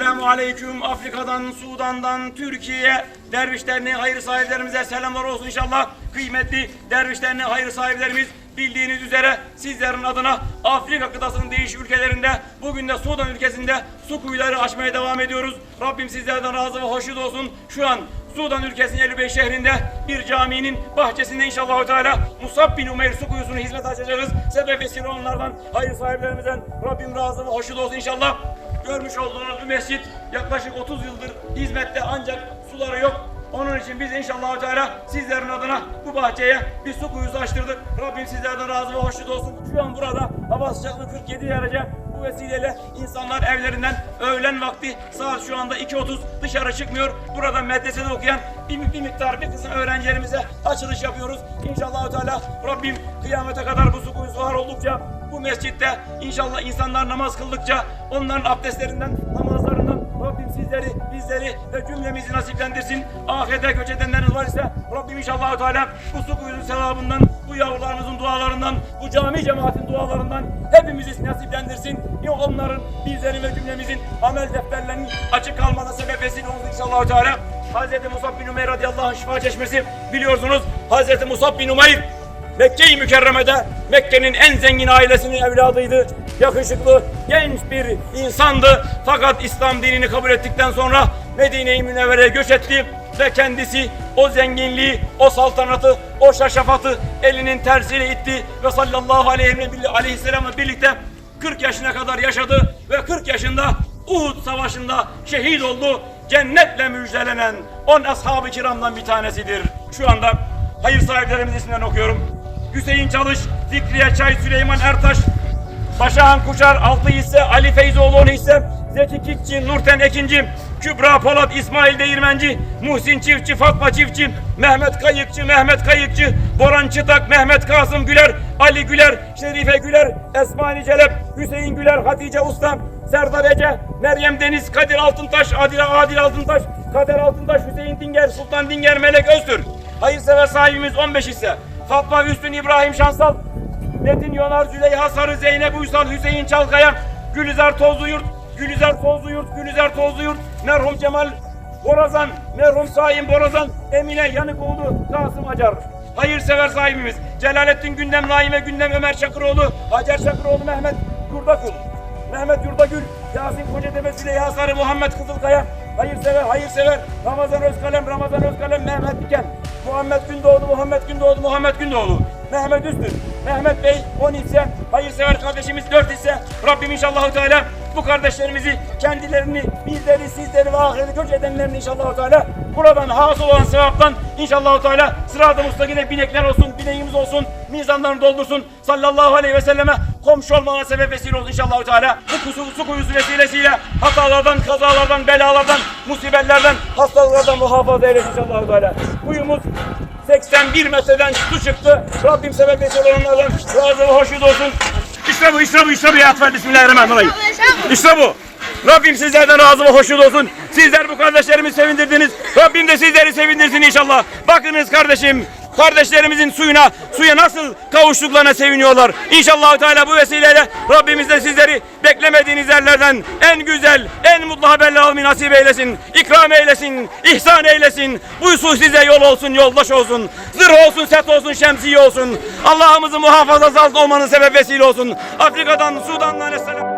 Esselamu Aleyküm. Afrika'dan, Sudan'dan, Türkiye'ye dervişlerine, hayır sahiplerimize selamlar olsun inşallah. Kıymetli dervişlerine, hayır sahiplerimiz bildiğiniz üzere sizlerin adına Afrika kıtasının değişik ülkelerinde bugün de Sudan ülkesinde su kuyuları açmaya devam ediyoruz. Rabbim sizlerden razı ve hoşnut olsun. Şu an Sudan ülkesinin 55 şehrinde bir caminin bahçesinde inşallah Teala Musab bin Umeyr su kuyusunu hizmet açacağız. Sebep vesile onlardan, hayır sahiplerimizden Rabbim razı ve hoşnut olsun inşallah. Görmüş olduğunuz bu mescit yaklaşık 30 yıldır hizmette ancak suları yok. Onun için biz inşallah Teala sizlerin adına bu bahçeye bir su kuyusu açtırdık. Rabbim sizlerden razı ve hoşnut olsun. Şu an burada hava sıcaklığı 47 derece. Bu vesileyle insanlar evlerinden öğlen vakti saat şu anda 2.30 dışarı çıkmıyor. Burada medresede okuyan bir, bir miktar bir kısım öğrencilerimize açılış yapıyoruz. İnşallah Teala Rabbim kıyamete kadar bu su kuyusu var oldukça bu mescitte inşallah insanlar namaz kıldıkça onların abdestlerinden, namazlarından Rabbim sizleri, bizleri ve cümlemizi nasiplendirsin. Ahirete göç edenleriniz var ise Rabbim inşallah Teala bu su kuyusu sevabından, bu yavrularımızın dualarından, bu cami cemaatin dualarından hepimizi nasiplendirsin. Ya onların, bizlerin ve cümlemizin amel defterlerinin açık kalmana sebep vesile olsun inşallah Teala. Hz. Musab bin Umeyr radıyallahu anh şifa çeşmesi biliyorsunuz. Hz. Musab bin Umeyr Mekke-i Mükerreme'de Mekke'nin en zengin ailesinin evladıydı. Yakışıklı, genç bir insandı. Fakat İslam dinini kabul ettikten sonra Medine-i Münevvere'ye göç etti ve kendisi o zenginliği, o saltanatı, o şaşafatı elinin tersiyle itti ve sallallahu aleyhi ve aleyhisselamla birlikte 40 yaşına kadar yaşadı ve 40 yaşında Uhud Savaşı'nda şehit oldu. Cennetle müjdelenen 10 ashab-ı kiramdan bir tanesidir. Şu anda hayır sahiplerimiz isimlerini okuyorum. Hüseyin Çalış, Fikriye Çay, Süleyman Ertaş, Başahan Kuşar, Altı hisse, Ali Feyzoğlu on hisse, Zeki Kikçi, Nurten Ekinci, Kübra Polat, İsmail Değirmenci, Muhsin Çiftçi, Fatma Çiftçi, Mehmet Kayıkçı, Mehmet Kayıkçı, Boran Çıtak, Mehmet Kasım Güler, Ali Güler, Şerife Güler, Esmani Celep, Hüseyin Güler, Hatice Usta, Serdar Ece, Meryem Deniz, Kadir Altıntaş, Adil, Adil Altıntaş, Kader Altıntaş, Hüseyin Dinger, Sultan Dinger, Melek Öztürk. Hayırsever sahibimiz 15 hisse. Fatma Üstün İbrahim Şansal, Metin Yonar, Züleyha Sarı, Zeynep Uysal, Hüseyin Çalkaya, Gülizar Tozluyurt, Gülizar Tozluyurt, Gülizar Tozluyurt, merhum Cemal Borazan, merhum Saim Borazan, Emine Yanıkoğlu, Kasım Acar. Hayırsever sahibimiz Celalettin Gündem, Naime Gündem, Ömer Çakıroğlu, Hacer Çakıroğlu, Mehmet Yurdakul, Mehmet Yurdagül, Yasin Kocatepe, Züleyha Sarı, Muhammed Kızılkaya, hayırsever, hayırsever, Ramazan Özkalem, Ramazan Özkalem, Mehmet Diken, Muhammed Gündoğdu, Muhammed Gündoğdu, Muhammed Gündoğdu, Mehmet Üstün, Mehmet Bey 10 hisse, hayırsever kardeşimiz 4 hisse. Rabbim inşallah Teala bu kardeşlerimizi, kendilerini, bizleri, sizleri ve ahirete göç edenlerini inşallah Teala buradan hasıl olan sevaptan inşallah Teala sırat-ı mustakine binekler olsun, bineğimiz olsun, mizanlarını doldursun. Sallallahu aleyhi ve selleme komşu olmana sebep vesile olsun inşallah Teala. Bu kusu, su kuyusu vesilesiyle hatalardan, kazalardan, belalardan, musibetlerden, hastalıklardan muhafaza eylesin inşallah Teala. Kuyumuz 81 metreden su çıktı. Rabbim sebep vesile olanlardan razı ve hoşnut olsun. İşte bu, işte bu, işte bu ya Atfer. Bismillahirrahmanirrahim. İşte bu. Rabbim sizlerden razı hoşnut olsun. Sizler bu kardeşlerimi sevindirdiniz. Rabbim de sizleri sevindirsin inşallah. Bakınız kardeşim, kardeşlerimizin suyuna, suya nasıl kavuştuklarına seviniyorlar. İnşallah Teala bu vesileyle Rabbimiz de sizleri beklemediğiniz yerlerden en güzel, en mutlu haberle almayı nasip eylesin. İkram eylesin, ihsan eylesin. Bu su size yol olsun, yoldaş olsun. Zırh olsun, set olsun, şemsiye olsun. Allah'ımızı muhafaza altında olmanın sebep vesile olsun. Afrika'dan, Sudan'dan, Esselam.